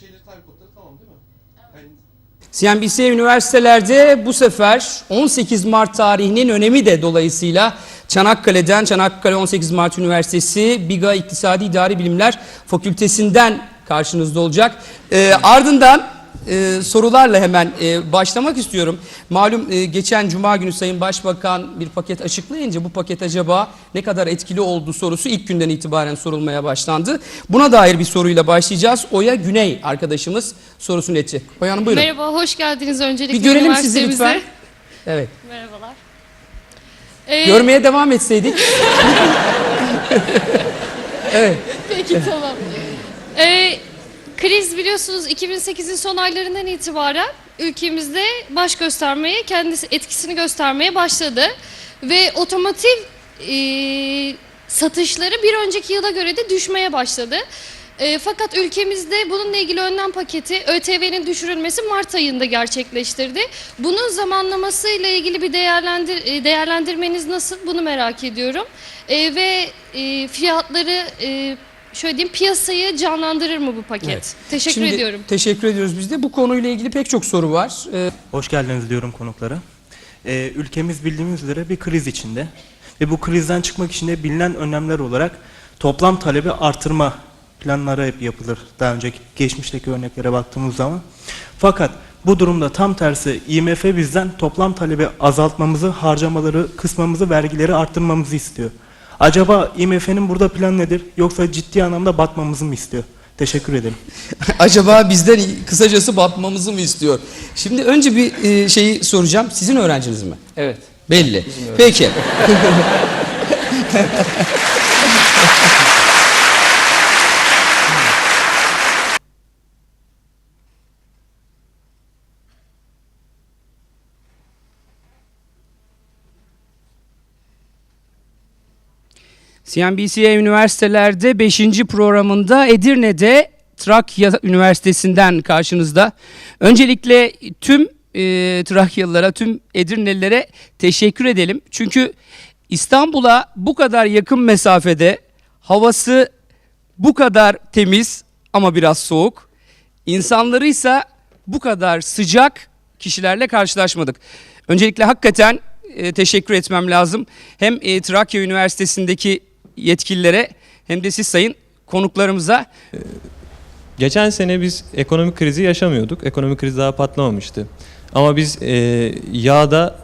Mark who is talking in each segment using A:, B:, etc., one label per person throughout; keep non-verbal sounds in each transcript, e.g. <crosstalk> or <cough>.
A: şeyleri time kodları tamam değil mi? Yani
B: CNBC üniversitelerde bu sefer 18 Mart tarihinin önemi de dolayısıyla Çanakkale'den Çanakkale 18 Mart Üniversitesi BİGA İktisadi İdari Bilimler Fakültesinden karşınızda olacak. Ee, ardından e, sorularla hemen e, başlamak istiyorum. Malum e, geçen Cuma günü Sayın Başbakan bir paket açıklayınca bu paket acaba ne kadar etkili oldu sorusu ilk günden itibaren sorulmaya başlandı. Buna dair bir soruyla başlayacağız. Oya Güney arkadaşımız sorusunu edecek. Oya Hanım buyurun.
C: Merhaba, hoş geldiniz öncelikle
B: Bir görelim sizi
C: üniversitemize.
B: lütfen. Evet.
C: Merhabalar. Ee,
B: Görmeye devam etseydik. <laughs> evet.
C: Peki tamam. Ee, kriz biliyorsunuz 2008'in son aylarından itibaren ülkemizde baş göstermeye, kendisi etkisini göstermeye başladı. Ve otomotiv e, satışları bir önceki yıla göre de düşmeye başladı. E, fakat ülkemizde bununla ilgili önlem paketi ÖTV'nin düşürülmesi Mart ayında gerçekleştirdi. Bunun zamanlaması ile ilgili bir değerlendir e, değerlendirmeniz nasıl bunu merak ediyorum. E, ve e, fiyatları e, şöyle diyeyim piyasayı canlandırır mı bu paket?
B: Evet.
C: Teşekkür
B: Şimdi
C: ediyorum.
B: Teşekkür ediyoruz biz de. Bu konuyla ilgili pek çok soru var. Ee,
D: Hoş geldiniz diyorum konuklara. Ee, ülkemiz bildiğimiz üzere bir kriz içinde ve bu krizden çıkmak için de bilinen önlemler olarak toplam talebi artırma planları hep yapılır. Daha önceki geçmişteki örneklere baktığımız zaman. Fakat bu durumda tam tersi IMF bizden toplam talebi azaltmamızı, harcamaları kısmamızı, vergileri arttırmamızı istiyor. Acaba IMF'nin burada planı nedir yoksa ciddi anlamda batmamızı mı istiyor? Teşekkür ederim. <laughs>
B: acaba bizden kısacası batmamızı mı istiyor? Şimdi önce bir e, şeyi soracağım. Sizin öğrenciniz mi?
E: Evet.
B: Belli. Peki. <laughs> CNBC'ye üniversitelerde 5. programında Edirne'de Trakya Üniversitesi'nden karşınızda. Öncelikle tüm e, Trakyalılara, tüm Edirnelilere teşekkür edelim. Çünkü İstanbul'a bu kadar yakın mesafede havası bu kadar temiz ama biraz soğuk. İnsanları ise bu kadar sıcak kişilerle karşılaşmadık. Öncelikle hakikaten e, teşekkür etmem lazım. Hem e, Trakya Üniversitesi'ndeki yetkililere hem de siz sayın konuklarımıza.
E: Geçen sene biz ekonomik krizi yaşamıyorduk. Ekonomik kriz daha patlamamıştı. Ama biz e, yağda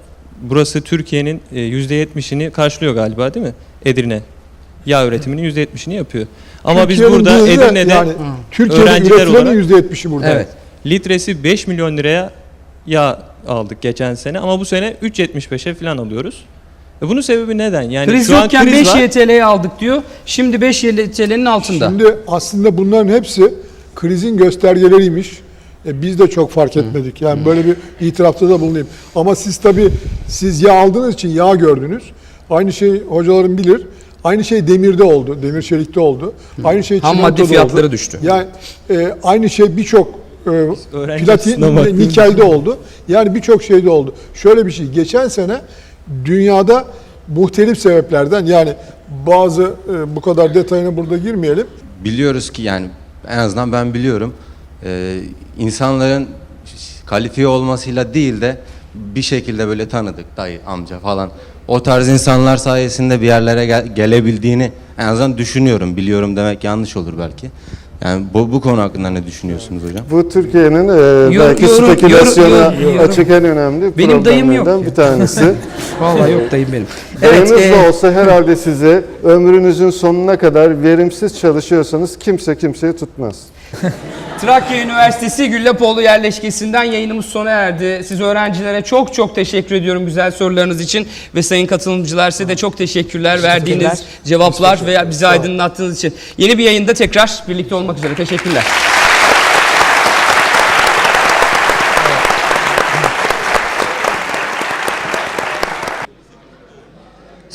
E: burası Türkiye'nin e, %70'ini karşılıyor galiba değil mi? Edirne. Yağ üretiminin %70'ini yapıyor. Ama biz burada Edirne'de
F: yani Türkiye'nin
E: öğrenciler olarak-
F: yüzde yetmişi burada.
B: Evet.
E: litresi 5 milyon liraya yağ aldık geçen sene ama bu sene 3.75'e falan alıyoruz. E bunun sebebi neden? Yani
B: kriz
E: şu an
B: yokken
E: kriz
B: 5
E: var.
B: YTL'ye aldık diyor. Şimdi 5 YTL'nin altında.
F: Şimdi aslında bunların hepsi krizin göstergeleriymiş. E, biz de çok fark etmedik. Yani böyle bir itirafta da bulunayım. Ama siz tabii siz yağ aldığınız için yağ gördünüz. Aynı şey hocalarım bilir. Aynı şey demirde oldu. Demir çelikte oldu. Aynı şey
B: Ham
F: çimentoda
B: madde fiyatları
F: oldu.
B: düştü.
F: Yani e, aynı şey birçok e,
E: Öğrenci
F: platin,
E: açısından
F: nikelde oldu. Yani birçok şeyde oldu. Şöyle bir şey. Geçen sene dünyada muhtelif sebeplerden yani bazı e, bu kadar detayına burada girmeyelim.
G: biliyoruz ki yani en azından ben biliyorum. E, insanların kalifiye olmasıyla değil de bir şekilde böyle tanıdık dayı amca falan. O tarz insanlar sayesinde bir yerlere gel- gelebildiğini en azından düşünüyorum. Biliyorum demek yanlış olur belki yani bu, bu konu hakkında ne düşünüyorsunuz hocam?
H: Bu Türkiye'nin e,
B: Yor-
H: belki
B: yorum-
H: spekülasyona
B: yorum- yorum-
H: açık en önemli
B: Benim dayım yok.
H: bir tanesi. <laughs>
B: Vallahi yok dayım benim.
H: Dayınız
B: Evet,
H: da
B: e,
H: olsa herhalde size ömrünüzün sonuna kadar verimsiz çalışıyorsanız kimse kimseyi tutmaz. <laughs>
B: Trakya Üniversitesi Güllapoğlu yerleşkesinden yayınımız sona erdi. Siz öğrencilere çok çok teşekkür ediyorum güzel sorularınız için ve sayın katılımcılar size de çok teşekkürler verdiğiniz cevaplar ve bizi aydınlattığınız için. Yeni bir yayında tekrar birlikte olmak üzere. Teşekkürler.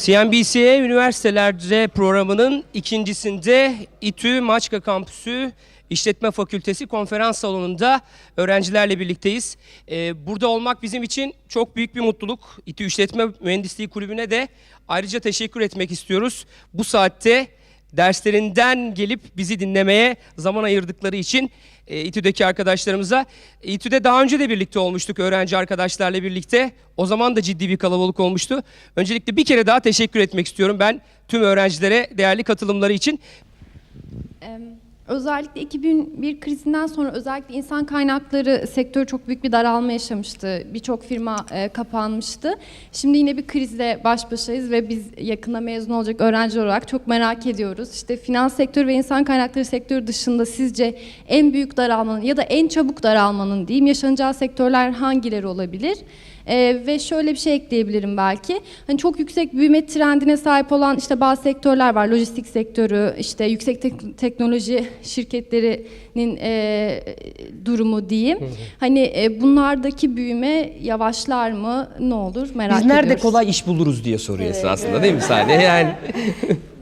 B: CNBC'ye üniversitelerde programının ikincisinde İTÜ Maçka Kampüsü İşletme Fakültesi konferans salonunda öğrencilerle birlikteyiz. Ee, burada olmak bizim için çok büyük bir mutluluk. İTÜ İşletme Mühendisliği Kulübü'ne de ayrıca teşekkür etmek istiyoruz. Bu saatte derslerinden gelip bizi dinlemeye zaman ayırdıkları için e, İTÜ'deki arkadaşlarımıza. İTÜ'de daha önce de birlikte olmuştuk öğrenci arkadaşlarla birlikte. O zaman da ciddi bir kalabalık olmuştu. Öncelikle bir kere daha teşekkür etmek istiyorum ben tüm öğrencilere değerli katılımları için.
I: Em, Özellikle 2001 krizinden sonra özellikle insan kaynakları sektörü çok büyük bir daralma yaşamıştı. Birçok firma e, kapanmıştı. Şimdi yine bir krizle baş başayız ve biz yakında mezun olacak öğrenci olarak çok merak ediyoruz. İşte finans sektörü ve insan kaynakları sektörü dışında sizce en büyük daralmanın ya da en çabuk daralmanın diyeyim yaşanacağı sektörler hangileri olabilir? Ee, ve şöyle bir şey ekleyebilirim belki. Hani çok yüksek büyüme trendine sahip olan işte bazı sektörler var. Lojistik sektörü, işte yüksek tek- teknoloji şirketlerinin e, durumu diyeyim. Hani e, bunlardaki büyüme yavaşlar mı? Ne olur merak
B: Biz nerede
I: ediyoruz.
B: kolay iş buluruz diye soruyorsun aslında değil mi Salih? Yani <laughs>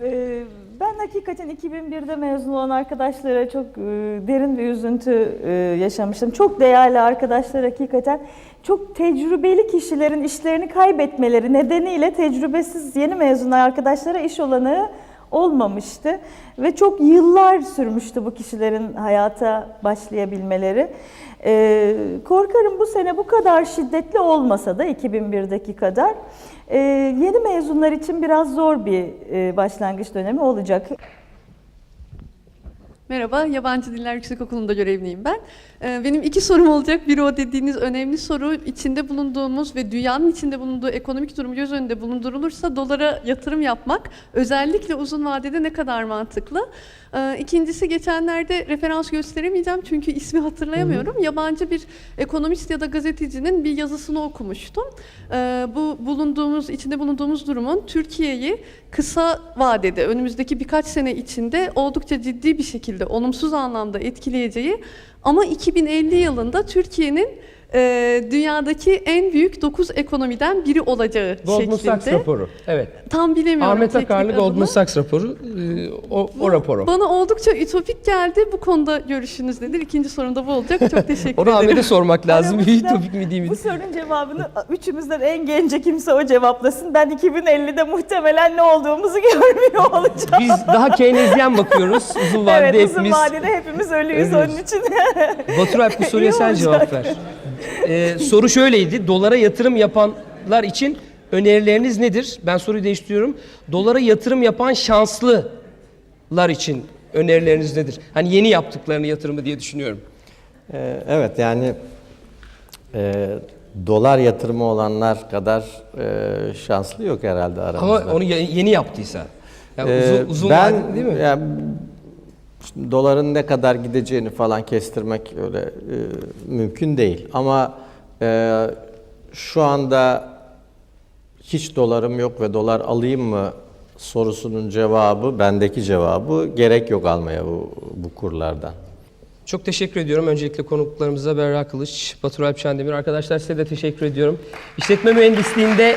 J: Ee, Ben hakikaten 2001'de mezun olan arkadaşlara çok e, derin bir üzüntü e, yaşamıştım. Çok değerli arkadaşlar hakikaten çok tecrübeli kişilerin işlerini kaybetmeleri nedeniyle tecrübesiz yeni mezun arkadaşlara iş olanağı olmamıştı. Ve çok yıllar sürmüştü bu kişilerin hayata başlayabilmeleri. Ee, korkarım bu sene bu kadar şiddetli olmasa da 2001'deki kadar e, yeni mezunlar için biraz zor bir e, başlangıç dönemi olacak.
K: Merhaba, Yabancı Diller Yüksekokulu'nda görevliyim ben. Ee, Benim iki sorum olacak. Biri o dediğiniz önemli soru. içinde bulunduğumuz ve dünyanın içinde bulunduğu ekonomik durum göz önünde bulundurulursa dolara yatırım yapmak özellikle uzun vadede ne kadar mantıklı? Ee, İkincisi geçenlerde referans gösteremeyeceğim çünkü ismi hatırlayamıyorum. Yabancı bir ekonomist ya da gazetecinin bir yazısını okumuştum. Ee, Bu bulunduğumuz, içinde bulunduğumuz durumun Türkiye'yi kısa vadede, önümüzdeki birkaç sene içinde oldukça ciddi bir şekilde olumsuz anlamda etkileyeceği ama 2050 yılında Türkiye'nin e, dünyadaki en büyük 9 ekonomiden biri olacağı
B: Goldman Sachs
K: şeklinde.
B: raporu. Evet.
K: Tam bilemiyorum
B: Ahmet Akarlı
K: adını.
B: Goldman Sachs raporu. e, O, o raporu.
K: Bana oldukça ütopik geldi. Bu konuda görüşünüz nedir? İkinci sorum da bu olacak. Çok <laughs> teşekkür
B: Onu
K: ederim.
B: Ahmet'e sormak lazım. Ütopik mi değil mi?
J: Bu sorunun cevabını üçümüzden en gence kimse o cevaplasın. Ben 2050'de muhtemelen ne olduğumuzu <laughs> görmüyor olacağım.
B: Biz daha Keynesyen bakıyoruz. Uzun <laughs> vadede
J: evet uzun
B: hepimiz.
J: vadede hepimiz ölüyüz
B: Ölüyüz.
J: onun için.
B: Batur Alp bu soruya sen
J: olacak.
B: cevap ver. Ee, soru şöyleydi. Dolara yatırım yapanlar için önerileriniz nedir? Ben soruyu değiştiriyorum. Dolara yatırım yapan şanslılar için önerileriniz nedir? Hani yeni yaptıklarını yatırımı diye düşünüyorum.
L: Ee, Evet yani e, dolar yatırımı olanlar kadar e, şanslı yok herhalde aramızda.
B: Ama onu ye- yeni yaptıysa. Yani
L: Ee,
B: uzun, uzun
L: ben
B: vadeli değil mi?
L: yani şimdi doların ne kadar gideceğini falan kestirmek öyle e, mümkün değil. Ama e, şu anda hiç dolarım yok ve dolar alayım mı sorusunun cevabı, bendeki cevabı gerek yok almaya bu, bu kurlardan.
B: Çok teşekkür ediyorum. Öncelikle konuklarımıza Berra Kılıç, Batur Alp Şendemir. Arkadaşlar size de teşekkür ediyorum. İşletme mühendisliğinde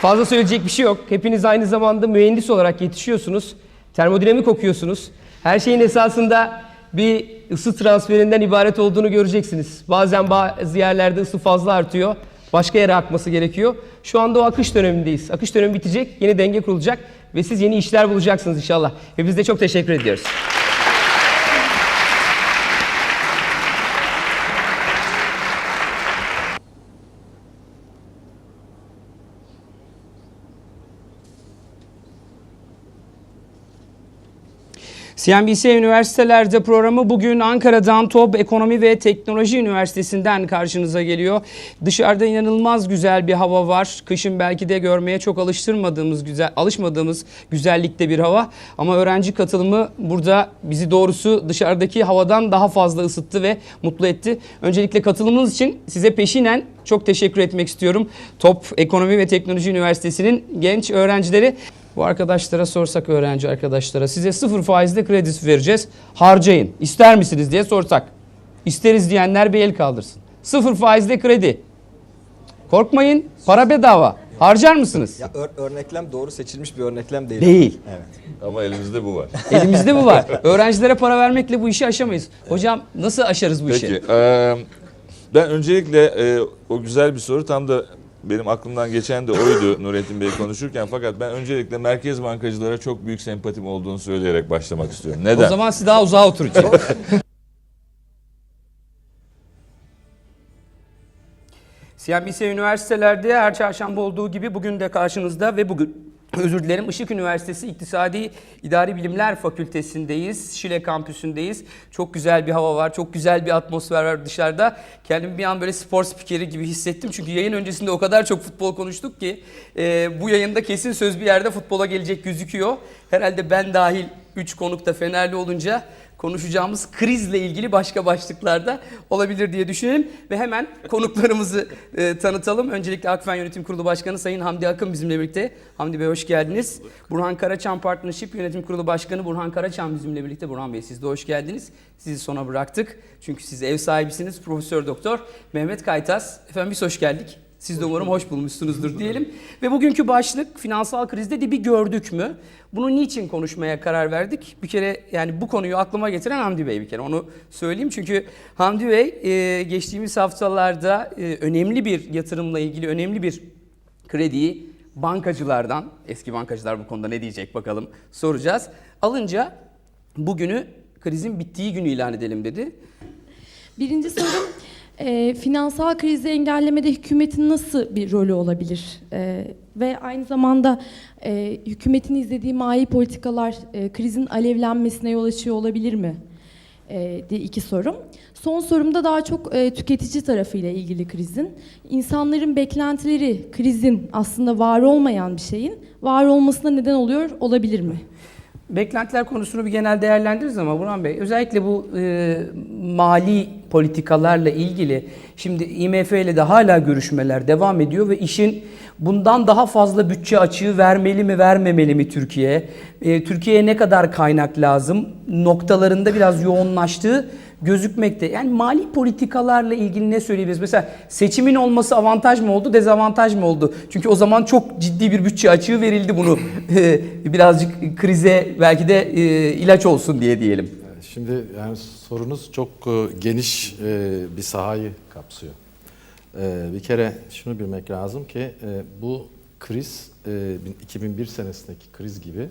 B: fazla söyleyecek bir şey yok. Hepiniz aynı zamanda mühendis olarak yetişiyorsunuz. Termodinamik okuyorsunuz. Her şeyin esasında bir ısı transferinden ibaret olduğunu göreceksiniz. Bazen bazı yerlerde ısı fazla artıyor. Başka yere akması gerekiyor. Şu anda o akış dönemindeyiz. Akış dönemi bitecek, yeni denge kurulacak ve siz yeni işler bulacaksınız inşallah. Hepinize çok teşekkür ediyoruz. CNBC Üniversitelerde programı bugün Ankara'dan TOB Ekonomi ve Teknoloji Üniversitesi'nden karşınıza geliyor. Dışarıda inanılmaz güzel bir hava var. Kışın belki de görmeye çok alıştırmadığımız güzel alışmadığımız güzellikte bir hava ama öğrenci katılımı burada bizi doğrusu dışarıdaki havadan daha fazla ısıttı ve mutlu etti. Öncelikle katılımınız için size peşinen çok teşekkür etmek istiyorum. TOP Ekonomi ve Teknoloji Üniversitesi'nin genç öğrencileri bu arkadaşlara sorsak öğrenci arkadaşlara size sıfır faizle kredi vereceğiz. Harcayın. İster misiniz diye sorsak. İsteriz diyenler bir el kaldırsın. Sıfır faizle kredi. Korkmayın. Para bedava. Harcar mısınız?
M: Ya ör- örneklem doğru seçilmiş bir örneklem değil.
B: Değil.
M: Evet.
A: Ama elimizde bu var. <laughs>
B: Elimizde bu var. Öğrencilere para vermekle bu işi aşamayız. Hocam nasıl aşarız bu işi?
A: Peki. eee, ben öncelikle eee, o güzel bir soru tam da
N: Benim aklımdan geçen de oydu <laughs> Nurettin Bey konuşurken fakat ben öncelikle merkez bankacılara çok büyük sempatim olduğunu söyleyerek başlamak istiyorum. Neden?
B: O zaman siz daha uzağa oturacağım. CNBC <laughs> üniversitelerde her çarşamba olduğu gibi bugün de karşınızda ve bugün özür dilerim Işık Üniversitesi İktisadi İdari Bilimler Fakültesindeyiz. Şile kampüsündeyiz. Çok güzel bir hava var. Çok güzel bir atmosfer var dışarıda. Kendimi bir an böyle spor spikeri gibi hissettim. Çünkü yayın öncesinde o kadar çok futbol konuştuk ki e, bu yayında kesin söz bir yerde futbola gelecek gözüküyor. Herhalde ben dahil 3 konuk da Fenerli olunca konuşacağımız krizle ilgili başka başlıklarda olabilir diye düşünelim. Ve hemen konuklarımızı e, tanıtalım. Öncelikle Akfen Yönetim Kurulu Başkanı Sayın Hamdi Akın bizimle birlikte. Hamdi Bey hoş geldiniz. Burhan Karaçam Partnership Yönetim Kurulu Başkanı Burhan Karaçam bizimle birlikte. Burhan Bey siz de hoş geldiniz. Sizi sona bıraktık. Çünkü siz ev sahibisiniz. Profesör Doktor Mehmet Kaytas. Efendim biz hoş geldik. Siz de umarım hoş bulmuşsunuzdur diyelim. Ve bugünkü başlık finansal krizde dibi gördük mü? Bunu niçin konuşmaya karar verdik? Bir kere yani bu konuyu aklıma getiren Hamdi Bey bir kere onu söyleyeyim. Çünkü Hamdi Bey e, geçtiğimiz haftalarda e, önemli bir yatırımla ilgili önemli bir krediyi bankacılardan, eski bankacılar bu konuda ne diyecek bakalım soracağız. Alınca bugünü krizin bittiği günü ilan edelim dedi.
O: Birinci sorum, e, finansal krizi engellemede hükümetin nasıl bir rolü olabilir? E, ve aynı zamanda e, hükümetin izlediği mali politikalar e, krizin alevlenmesine yol açıyor olabilir mi? E, diye iki sorum. Son sorumda daha çok e, tüketici tarafıyla ilgili krizin. İnsanların beklentileri krizin aslında var olmayan bir şeyin var olmasına neden oluyor olabilir mi?
B: Beklentiler konusunu bir genel değerlendiririz ama Burhan Bey özellikle bu e, mali politikalarla ilgili şimdi IMF ile de hala görüşmeler devam ediyor ve işin bundan daha fazla bütçe açığı vermeli mi vermemeli mi Türkiye? E, Türkiye'ye ne kadar kaynak lazım? Noktalarında biraz yoğunlaştığı gözükmekte. Yani mali politikalarla ilgili ne söyleyebiliriz? Mesela seçimin olması avantaj mı oldu, dezavantaj mı oldu? Çünkü o zaman çok ciddi bir bütçe açığı verildi bunu <laughs> birazcık krize belki de ilaç olsun diye diyelim.
P: Şimdi yani sorunuz çok e, geniş e, bir sahayı kapsıyor. E, Bir kere şunu bilmek lazım ki bu kriz e, 2001 senesindeki kriz gibi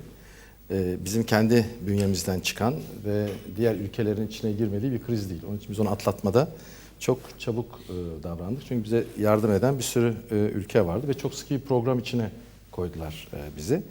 P: bizim kendi bünyemizden çıkan ve diğer ülkelerin içine girmediği bir kriz değil. Onun için biz onu atlatmada çok çabuk davrandık. Çünkü bize yardım eden bir sürü ülke vardı ve çok sıkı bir program içine koydular bizi.